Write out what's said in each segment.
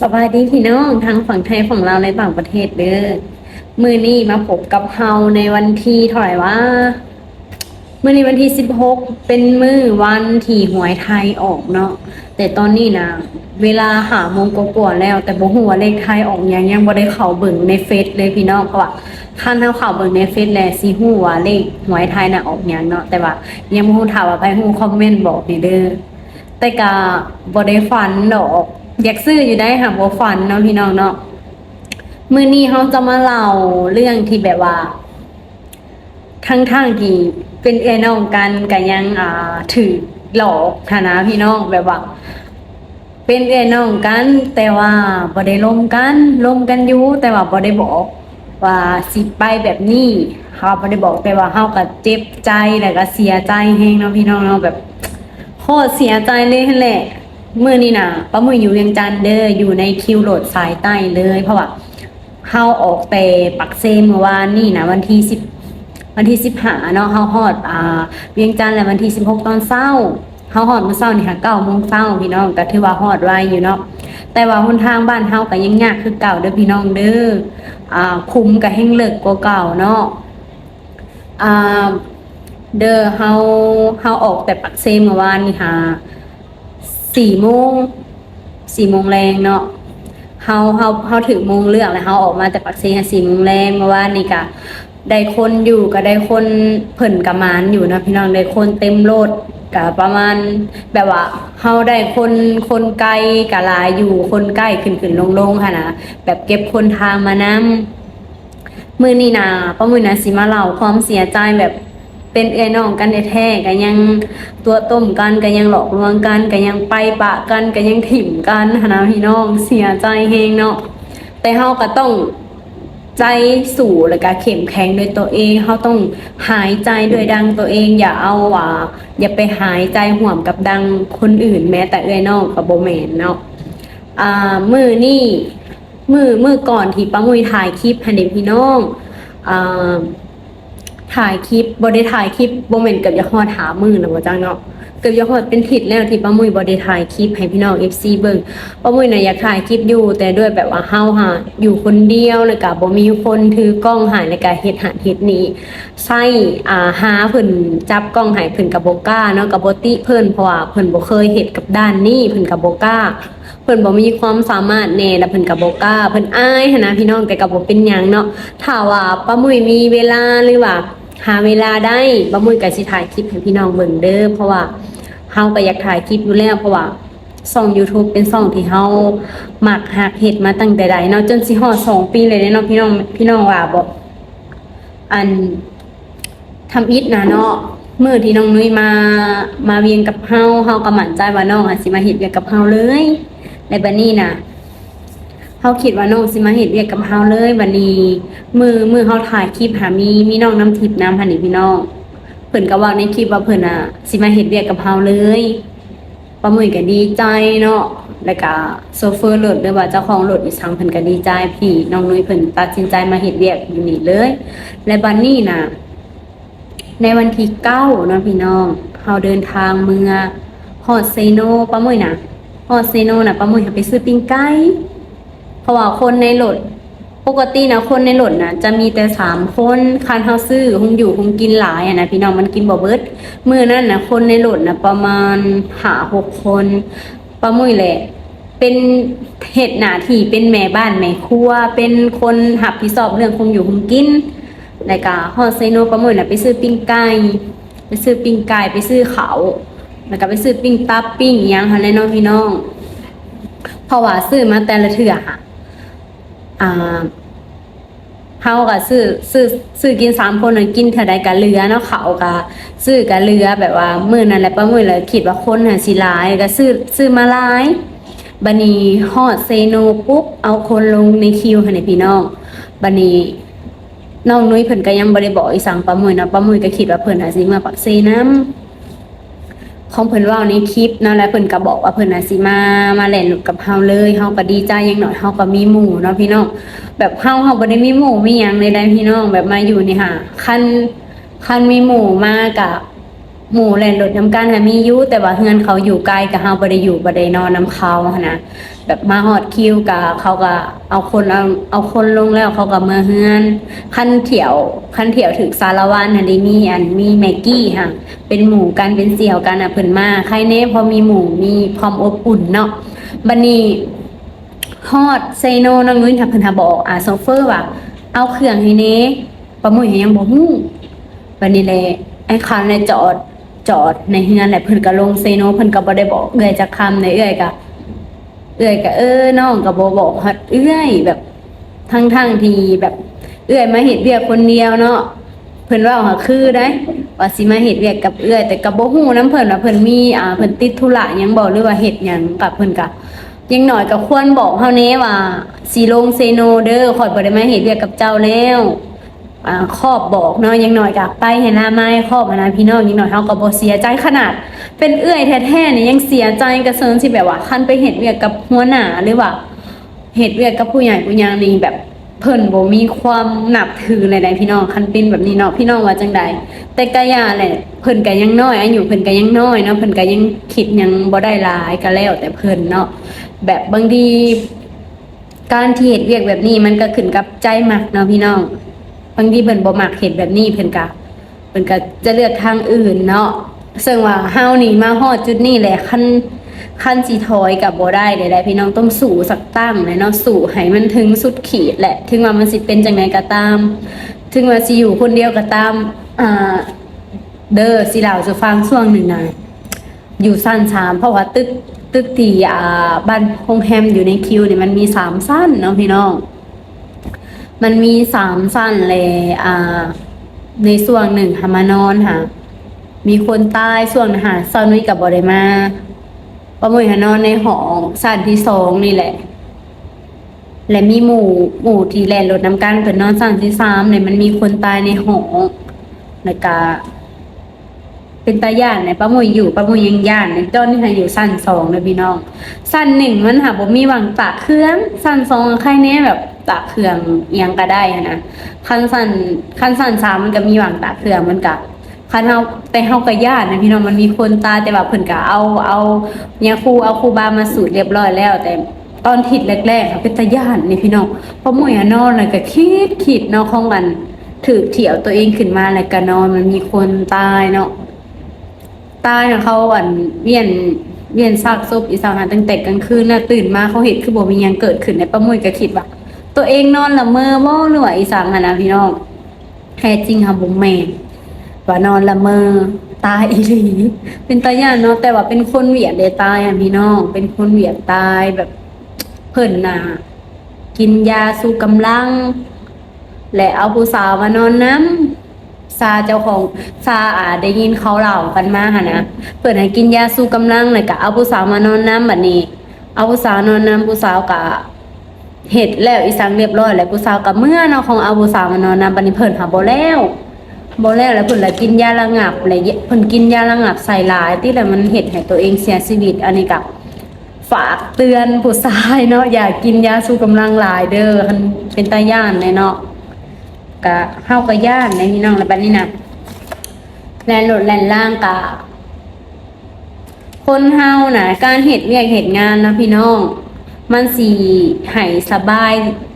สวัสดีพี่น้องทั้งฝั่งไทยฝั่งลาวและต่างประเทศเด้อมือนี้มาพบกับเฮาในวันที่เท่าไหร่ว่ามือนี้วันที่สิบหกเป็นมือวันที่หวยไทยออกเนาะแต่ตอนนี้นะเวลาหาโมงกว่าแล้ว แต่บ่ฮู้ว่าเลขไทยออกยังยังบ่ได้เข้าเบิ่งในเฟซเลยพี่น้องเพราะว่าคันเฮาเข้าเบิ่งในเฟซแล้วสิฮู้ว่าเลขหวยไทยน่ะออกยังเนาะแต่ว่ายังบ่ฮู้ถามว่าไปฮู้คอมเมนต์บอกนี่เด้อแต่กะบ่ได้ฝันดอก อยากซื้ออยู่ได้ค่ะบ่ฝันเนาะพี่น้องเนาะมือนี้เฮาจะมาเล่าเรื่องที่แบบว่า ทั้งทางที่เป็นเอื้อน้องกันก็ยังอ่าถือหลอกฐานะพี่น้องแบบว่า เป็นเอื้อน้องกัน แต่ว่าบ่ได้ลมกันลมกันอยู่แต่ว่าบ่ได้บอก ว่าสิไปแบบนี้เขาบ่ได้บอกแต่ว่าเฮาก็เจ็บใจแล้วก็เสียใจแฮงเนาะพี่น้องเนาะแบบโคตรเสียใจเลยแหละ เมื่อนี้นะป้ามืออยู่เวียงจันทน์เด้ออยู่ในคิวโหลดสายใต้เลย เพราะว่าเฮาออกแต่ปักเซเมื่อวานนี่นะวันที่สิบวันที่สิบหาเนาะเฮาฮอดอ่าเวียงจันทน์แล้ววันที่สิบหกตอนเช้าเฮาฮอดเมื่อเช้านี่ค่ะเก้าโมงเช้าพี่น้องก็ถือว่าฮอดไวอยู่เนาะแต่ว่าหนทางบ้านเฮาก็ยังยากคือเก่าเด้อพี่น้องเด้ออ่าคุ้มก็แห้งเลิกกว่าเก่าเนาะอ่าเด้อเฮาเฮาออกแต่ปักเซเมื่อวานนี่ค่ะ สี่โมงสี่โมงแรงเนาะเฮาเฮาเฮาถึงโมงเลือกแล้วเฮาออกมาแต่ปักเซค่ะสี่โมงแรงเมื่อวานนี่ก็ได้คนอยู่ก็ได้คนเพิ่นกระมานอยู่นะพี่น้องได้คนเต็มรถก็ประมาณแบบว่าเฮาได้คนคนไกลกะลายอยู่คนใกล้ขึ้นขึ้นลงลงค่ะนะแบบเก็บคนทางมานำมือนี่นาป้ามือนาสิมาเล่าความเสียใจแบบ เป็นเอื้อน้องกันแท้ๆกันยังตัวต้มกันกันยังหลอกลวงกันกันยังไปปะกันกันยังถิ่มกันนนะพี่น้องเสียใจเฮงเนาะแต่เฮาก็ต้องใจสู่แล้วก็เข้มแข็งด้วยตัวเองเฮาต้องหายใจด้วยดังตัวเอง อย่าเอาว่าอย่าไปหายใจห่วมกับดังคนอื่นแม้แต่เอื้อน้องกับโบแมนเนาะอ่ามือนี่มือมือก่อนที่ป้ามุยถ่ายคลิปให้เด็กพี่น้องอ่า ถ่ายคลิปบอได้ถ่ายคลิปโบเมนเกับยาฮอดหามือนะว่าจังเนาะเกับยาฮอดเป็นทิศแล้วที่ป้ามุยบอได้ถ่ายคลิปให้พี่น้อง FC เบิ่งป้ามุยน่ะอยากถ่ายคลิปอยู่ แต่ด้วยแบบว่าเฮาหาอยู่คนเดียวแล้วก็บ่มีคนถือกล้องหายแล้วก็เฮ็ดหันเฮ็ดนี้ใส่อ่าหาเพิ่นจับกล้องให้เพิ่นก็บ่กล้าเนาะก็บ่ติเพิ่นเพราะว่าเพิ่นบ่เคยเฮ็ดกับด้านนี้เพิ่นก็บ่กล้าเพิ่นบ่มีความสามารถแน่แล้วเพิ่นก็บ่กล้าเพิ่นอายหันนะพี่น้องแต่ก็บ่เป็นหยังเนาะถ้าว่าป้ามุ้ยมีเวลาหรือว่า หาเวลาได้ป้ามุ้ยก็สิถ่ายคลิปให้พี่น้องเบิ่งเด้อเพราะว่าเฮาก็อยากถ่ายคลิปอยู่แล้วเพราะว่าช่อง YouTube เป็นช่องที่เฮามักหักเฮ็ดมาตั้งแต่ใดเนาะจนสิฮอด2ปีเลยเด้เนาะพี่น้องพี่น้องว่าบ่อันทำอิฐนะเนาะเมื่อที่น้องนุ้ยมามาเวียนกับเฮาเฮาก็มั่นใจว่าน้องอาจสิมาเฮ็ดเวียกกับเฮาเลยในบัดนี้น่ะ เฮาคิดว่าน้องสิมาเฮ็ดเวียกกับเฮาเลยบัดนี้มือมือเฮาถ่ายคลิปหามีมีน้องน้ำทิพย์น้ำพันนี่พี่น้องเพิ่นก็ว่าในคลิปว่าเพิ่นน่ะสิมาเฮ็ดเวียกกับเฮาเลยป้ามุ้ยก็ดีใจเนาะแล้วก็โซเฟอร์รถหรือว่าเจ้าของรถอีสังเพิ่นก็ดีใจพี่น้องนุ้ยเพิ่นตัดสินใจมาเฮ็ดเวียกอยู่นี่เลย และบัดนี้น่ะในวันที่เก้าเนาะพี่น้องเราเดินทางเมืองฮอดเซโนป้ามุ้ยนะฮอดเซโนนะป้ามุ้ยไปซื้อปิ้งไก่ เพราะว่าคนในรถปกตินะคนในรถนะจะมีแต่สามคนคันเฮาซื้อคงอยู่คงกินหลายอะนะพี่น้องมันกินบ่เบิดมื้อนั้นนะคนในรถนะประมาณหาหกคนป้ามุ้ยแหละเป็นเหตุหน้าที่เป็นแม่บ้านแม่ครัว เป็นคนหับผิดชอบเรื่องคงอยู่คงกินแล้วก็ฮอดไซโนประมือน่ะไปซื้อปิ้งไก่ไปซื้อปิ้งไก่ไปซื้อเขาแล้วก็ไปซื้อปิ้งตับปิ้งยังค่ะแน่น้องพี่น้องเพราะว่าซื้อมาแต่ละเทื่อค่ะ อ่าเฮาก็ซื้อซื้อซื้อกินสามคนน่ะกินเท่าใดก็เหลือเนาะเขาก็ซื้อก็เหลือแบบว่ามื้อนั้นแหละประมือเลยคิดว่าคนน่ะสิหลายก็ซื้อซื้อมาหลายบัดนี้ฮอดเซโนปุ๊บเอาคนลงในคิวค่ะนี่พี่น้องบัดนี้น้องนุ้ยเพิ่นก็ยังบ่ได้บอกอีสังป้ามุยเนาะป้ามุยก็คิดว่าเพิ่นอาจสิมาปักเซน้ำ ของเพิ่นว่าในคลิปเนาะแล้วเพิ่นก็บอกว่าเพิ่นน่ะสิมามาเล่นกับเฮาเลยเฮาก็ดีใจอย่างน้อยเฮาก็มีหมู่เนาะพี่น้องแบบเฮาเฮาบ่ได้มีหมู่มีหยังใดๆพี่น้องแบบมาอยู่นี่ค่ะคันคันมีหมู่มากับ หมู่แล่นรถน้ำกันหามีอยู่แต่ว่าเฮือนเขาอยู่ไกลกับเฮาบ่ได้อยู่บ่ได้นอนนํเขาหั้นนะแบบมาฮอดคิวกับเขาก็เอาคนเอาเอาคนลงแล้วเขาก็มาเฮือนคันเที่ยวคันเที่ยวถึงสารวันหันได้มีอันมีแม็กกี้ค่ะเป็นหมู่กันเป็นเสี่ยวกันอะเพิ่นมาใครแน่พอมีหมู่มีความอบอุ่นเนาะบัดนี้ฮอดไซโนน้องนุ้ยทับเพิ่นทาบอกอ่าโซเฟอร์ว่าเอาเครื่องให้เน่ประมุยยังบ่ฮู้บัดนี้แหละไอ้คันเลยจอด จอดในเฮือนแหละเพิ่นก็ลงไซโนเพิ่นก็บ่ได้บอกเอื้อยจักคำในเอื้อยก็เอื้อยก็เออน้องก็บ่บอกฮัดเอื้อยแบบทั้งๆที่แบบเอื้อยมาเฮ็ดเวียกคนเดียวเนาะเพิ่นเว้าหาคือได้ว่าสิมาเฮ็ดเวียกกับเอื้อยแต่ก็บ่ฮู้นํเพิ่นว่าเพิ่นมีอ่าเพิ่นติดธุระหยังบ่หรือว่าเฮ็ดหยังกับเพิ่นก็ยังหน่อยก็ควรบอกเฮาแน่ว่าสีลงเซโนเด้อข่อยบ่ได้มาเฮ็ดเวียกกับเจ้าแล้ว ครอบบอกเนาะยังหน่อยก็ไปให้หน้าไม้ครอบมานะพี่น้องยังหน่อยเฮาก็บ่เสียใจขนาด เป็นเอื้อยแท้ๆนี่ยยังเสียใจกระเซิงสิแบบว่าคันไปเฮ็ดเวียกกับหัวหน้าหรือว่าเฮ็ดเวียกกับผู้ใหญ่ผู้ยางนี่แบบเพิ่นบ่มีความหนับถือเลยนะพี่น้องคันเป็นแบบนี้เนาะพี่น้องว่าจังใดแต่ก็ย่าแหละเพิ่นก็ยังน้อยอายุเพิ่นก็ยังน้อยเนาะเพิ่นก็ยังคิดยังบ่ได้หลายก็แล้วแต่เพิ่นเนาะแบบบางทีการที่เห็ดเวียกแบบนี้มันก็ขึ้นกับใจมักเนาะพี่น้อง บางทีเพิ่นบ่มักเห็ดแบบนี้เพิ่นก็เพิ่นก็จะเลือกทางอื่นเนาะซึ่งว่าเฮานี่มาฮอดจุดนี้แหละคันคันสิถอยกับบ่ได้เลยแหละพี่น้องต้องสู้สักตั้งเลยเนาะสู้ให้มันถึงสุดขีดแหละ ถึงว่ามันสิเป็นจังไดก็ตาม ถึงว่าสิอยู่คนเดียวก็ตามอ่าเด้อสิเล่าจะฟังช่วงหนึ่งนะอยู่สั้นสามเพราะว่าตึกตึกที่อ่าบ้านโฮงแฮมอยู่ในคิวเนี่ยมันมีสามสั้นเนาะพี่น้อง มันมีสามสั้นเลยอ่า ในส่วนหนึ่งหามานอนค่ะ มีคนตายส่วนหาซอนวิกับบอดมาประมวยหานอนในหอสั้นที่สองนี่แหละ และมีหมู่หมู่ที่แลนรถน้ำกันเป็นนอนสั้นที่สามเนี่ยมันมีคนตายในหอแล้วก็เป็นตาย่านในป้ามุยอยู่ป้ามุยยังย่านในตอนนี้ค่ะอยู่สั้นสองเลยพี่น้อง สั้นหนึ่งมันหาบ่มีหวังตากเครื่อง สั้นสองใครเนี้ยแบบ ตากเครื่องอิหยังก็ได้นะขั้นสั้นขั้นสั้นสามมันก็มีหวังตากเครื่องมันก็คันเฮาแต่เฮาก็ย่านนะพี่น้องมันมีคนตายแต่ว่าเพิ่นก็เอาเอาเนี่ยครูเอาครูบามาสูตรเรียบร้อยแล้ว แต่ตอนทิดแรกๆค่ะเป็นตาย่านนี่พี่น้องป้ามุยนอนเลยก็คิดคิดเนาะของมันถือเถียวตัวเองขึ้นมาแล้วก็นอนมันมีคนตายเนาะตายเขาอันเวียนเวียนซากศพอีสานหาตั้งแต่กลางคืนน่ะตื่นมาเขาเห็นคือบ่มีหยังเกิดขึ้นในป้ามุยก็คิดว่า ตัวเองนอนละเมอบ่หรือว่าอีสานหนนะพี่น้องแท้จริงค่ะบ่แม่นว่านอนละเมอตายอีหลีเป็นตาย่านเนาะแต่ว่าเป็นคนเวียดเดตายอะพี่น้องเป็นคนเวียดตายแบบเพิ่นน่ะกินยาสู้กำลัง และเอาผู้สาวมานอนน้ำซาเจ้าของซาอาได้ยินเขาเล่ากันมาหะนะเปิดให้กินยาสู้กำลังเลยกะเอาผู้สาวมานอนน้ำแบบนี้ เอาผู้สาวนอนน้ำผู้สาวกะ เห็ดแล้วอีสังเรียบร้อยแล้วผู้สาวกะเมื่อเนาะของเอาผู้สาวมานอนน้ำบันี้เพิ่นหาบ่แล้วบ่แล้วแล้วเพิ่นละกินยาระงับเลยเพิ่นกินยาระงับใส่หลาย ที่แล้วมันเฮ็ดให้ตัวเองเสียชีวิต อันนี้กะฝากเตือนผู้ชายเนาะอย่ากินยาสู้กำลังหลายเด้อมันเป็นตาย่านเลยเนาะกะเฮาก็ย่านในพี่น้องในบัดนี้นะแลนโหลดแลนล่างกะคนเฮาน่ะการเฮ็ดเวียกเฮ็ดงานนะพี่น้อง มันสิให้สบาย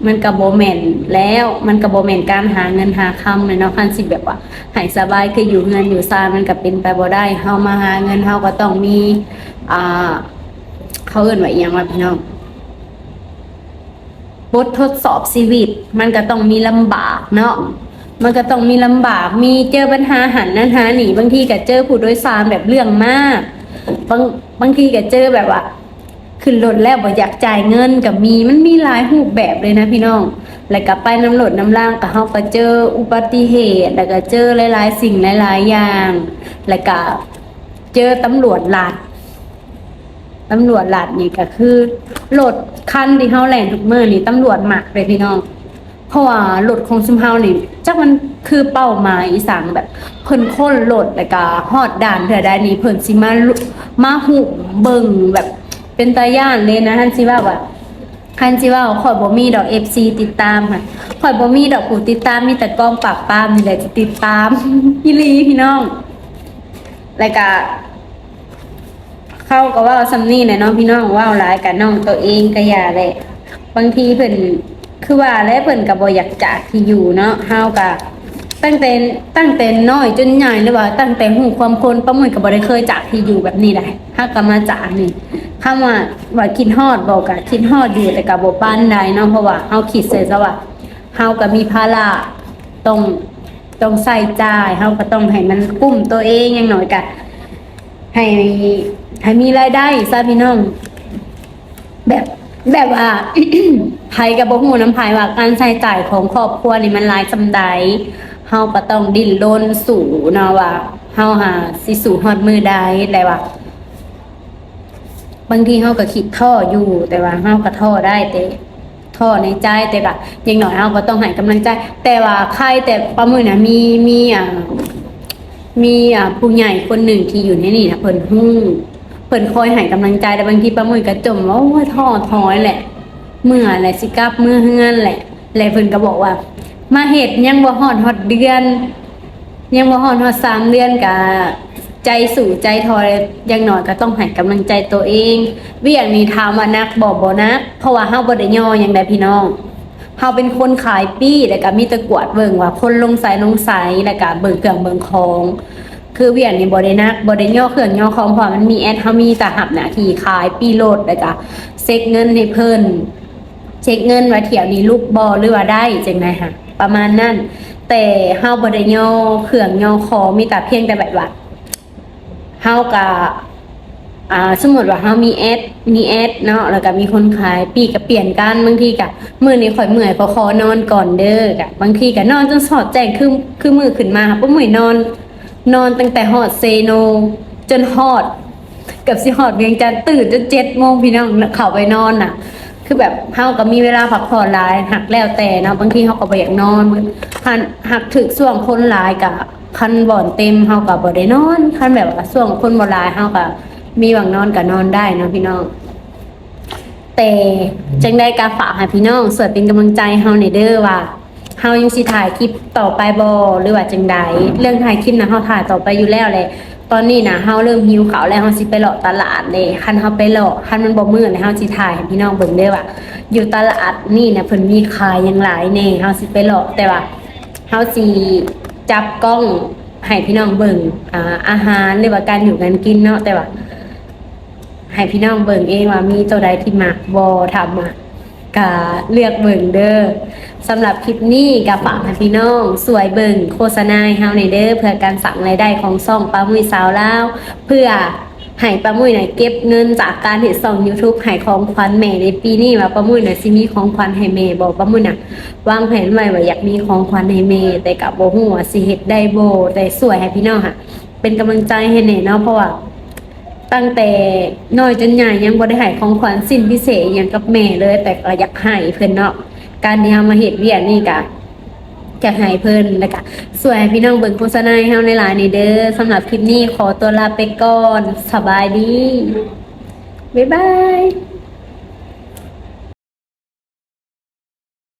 มันก็บ่แมนแล้ว มันก็บ่แมนการหาเงินหาคำเลยเนาะคันสิแบบว่าให้สบายคืออยู่เงินอยู่ซานมันก็เป็นไปบ่ได้เฮามาหาเงินเฮาก็ต้องมีอ่าเขาเอิ้นว่าอีหยังวะพี่น้องบททดสอบชีวิต มันก็ต้องมีลำบากเนาะมันก็ต้องมีลำบาก มีเจอปัญหาหันนั้นหาหนีบางทีก็เจอผู้โดยสารแบบเรื่องมาก บางบางทีก็เจอแบบว่า ขึ้นรถแล้วบ่อยากจ่ายเงินกับมีมันมีหลายรูปแบบเลยนะพี่น้อง แล้วก็ไปน้ำรถน้ำล่างก็เฮาก็เจออุบัติเหตุ แล้วก็เจอหลายๆ สิ่งหลายๆอย่าง แล้วก็เจอตำรวจหลัดตำรวจหลัดนี่ก็คือรถคันที่เฮาแล่นทุกมื้อนี่ตำรวจหมักเลยพี่น้องเพราะว่ารถของซุมเฮานี่จักมันคือเป้าหมายอีสังแบบเพิ่นค้นรถแล้วก็ฮอดด่านเถื่อใดนี่เพิ่นสิมามาหุบเบิ่งแบบ เป็นตาย่านเลยนะท่านสิว่าว่าท่านสิว่าข่อยบ่มีดอก FC ติดตามค่ะข่อยบ่มีดอกผู้ติดตามมีแต่กองปาบปามนี่แหละจะติดตามอีหลีพี่น้องแล้วก็เข้าก็ว่าซัมนี่แหละน้องพี่น้องว่าหลายกับน้องตัวเองก็อย่าแหละบางทีเพิ่นคือว่าแล้วเพิ่นก็บ่อยากจากที่อยู่เนาะเฮาก็ตั้งแต่ตั้งแต่น้อยจนใหญ่หรือว่า ตั้งแต่หูความคนประมือก็บ่ได้เคยจากที่อยู่แบบนี้ได้ถ้าก็มาจากนี่ คำว่าว่าคิดฮอดบอกก็คิดฮอดอยู่แต่ก็บ่ปานใดเนาะเพราะว่าเฮาคิดใส่ซะว่าเฮาก็มีภาระต้องต้องใส่จ่ายเฮาก็ต้องให้มันกุ้มตัวเองอย่างน้อยก็ให้ให้มีรายได้ซะพี่น้อง แบบแบบว่าไผกับบ่ฮู้น้ำไผว่าการใช้จ่ายของครอบครัวนี่มันหลายจำใดเฮาก็ต้องดิ้นรนสู่เนาะว่าเฮาหาสิสู่ฮอดมือใดได้ว่า บางทีเฮาก็คิดท้ออยู่แต่ว่าเฮาก็ท้อได้แต่ท้อในใจแต่ก็ยังหน้อยเฮาก็ต้องให้กำลังใจ แต่ว่าใครแต่ประมือน่ะมีมีอ่ามีอะผู้ใหญ่คนหนึ่งที่อยู่ในนี่นะเพิ่นฮู้เพิ่นคอยให้กำลังใจแต่บางทีป้ามือก็จมว่าโอ้ยท้อถอยแหละ เมื่อแหละสิกลับเมื่อเฮือนแหละแล้วเพิ่นก็บอกว่า มาเฮ็ดยังบ่ฮอดฮอดเดือน ยังบ่ฮอดฮอดสามเดือนก็ ใจสู่ใจถอยอยังหน้อยก็ต้องให้กำลังใจตัวเองเวียงนี้ถามว่านักบ่บ่นักเพราะว่าเฮาบ่ได้ย่อหยังใดพี่น้องเฮาเป็นคนขายปี้แล้วก็มีตะกวดเบิ่งว่าคนลงสายลงสายแล้วก็เบิ่งเครื่องเบิ่งของ คือเวียนนี่บ่ได้นักบ่ได้ย่อเครื่องย่อของเพราะมันมีแอดเฮามีแต่หับหน้าที่ขายปี้โลดแล้วก็เซ็กเงินให้เพิ่นเช็คเงินว่าเที่ยวนี้ลูกบ่หรือว่าได้จังได๋ค่ะประมาณนั้น แต่เฮาบ่ได้ย่อเครื่องย่อของมีแต่เพียงแต่แบบว่า เฮาก็อ่าสมมติว่าเขามีแอดมีแอดเนาะแล้วก็มีคนขายปีก็เปลี่ยนกันบางทีก็มือนี้ข่อยเมื่อยขอขอนอนก่อนเด้อกะบางทีก็นอนจนสอดแจ้งคือคือมือขึ้นมาค่ะป้าหมวยนอน นอนตั้งแต่ฮอดเซโน จนฮอดเกับสิฮอดเวียงจันทน์ตื่นจนเจ็ดโมงพี่น้องเข้าไปนอนน่ะ คือแบบเฮาก็มีเวลาพักผ่อนหลายหักแล้วแต่เนาะบางทีเฮาก็บ่อยากนอนหักถึกช่วงคนหลายกะ คันบ่อนเต็มเฮาก็บ่ได้นอนคันแบบว่าช่วงคนบ่หลายเฮาก็มีหวังนอนก็นอนได้เนาะพี่น้องแต่จังได้กาฝากให้พี่น้องสวนเป็นกำลังใจเฮาในเด้อว่าเฮายังสิถ่ายคลิปต่อไปบ่หรือว่าจังใดเรื่องถ่ายคลิปนะเฮาถ่ายต่อไปอยู่แล้วเลยตอนนี้นะเฮาเริ่มหิวข้าวแล้วเฮาสิไปเลาะตลาดเลยคันเฮาไปเลาะคันมันบ่มื้อเลยเฮาสิถ่ายให้พี่น้องเบิ่งเด้อว่าอยู่ตลาดนี่นะเพิ่นมีขายหยังหลายแน่เฮาสิไปเลาะแต่ว่าเฮาสิ จับกล้องให้พี่น้องเบิ่งอ่าอาหารหรือว่าการอยู่การกินเนาะแต่ว่าให้พี่น้องเบิ่งเองว่ามีตัวใดที่มักบอทำอะกะเลือกเบิ่งเด้อสำหรับคลิปนี้กะฝากให้พี่น้อง สวยเบิ่งโฆษณาให้เฮาในเด้อเพื่อการสั่งรายได้ของซ่องป้ามุ้ยสาวลาวเพื่อ ให้ป้ามุ้ยหน่ะเก็บเงินจากการเฮ็ดซ่อง YouTube ให้ของขวัญแม่ในปีนี้ว่าป้ามุ้ยหน่ะสิมีของขวัญให้แม่บ่ป้ามุ้ยน่ะวางแผนไว้ว่าอยากมีของขวัญให้แม่แต่ก็บ่ฮู้ว่าสิเฮ็ดได้โบแต่สวยให้พี่น้องค่ะ เป็นกำลังใจให้แน่เนาะเพราะว่าตั้งแต่น้อยจนใหญ่ยังบ่ได้ให้ของขวัญสิ้นพิเศษอย่างกับแม่เลย แต่ก็อยากให้เพิ่นเนาะการที่เฮามาเฮ็ดเวียกนี่ก็ อยากให้เพิ่นแล้วก็สวยให้พี่น้องเบิ่งโฆษณาให้เฮาในหลายนี่เด้อสำหรับคลิปนี้ขอตัวลาไปก่อนสบายดี บ๊ายบาย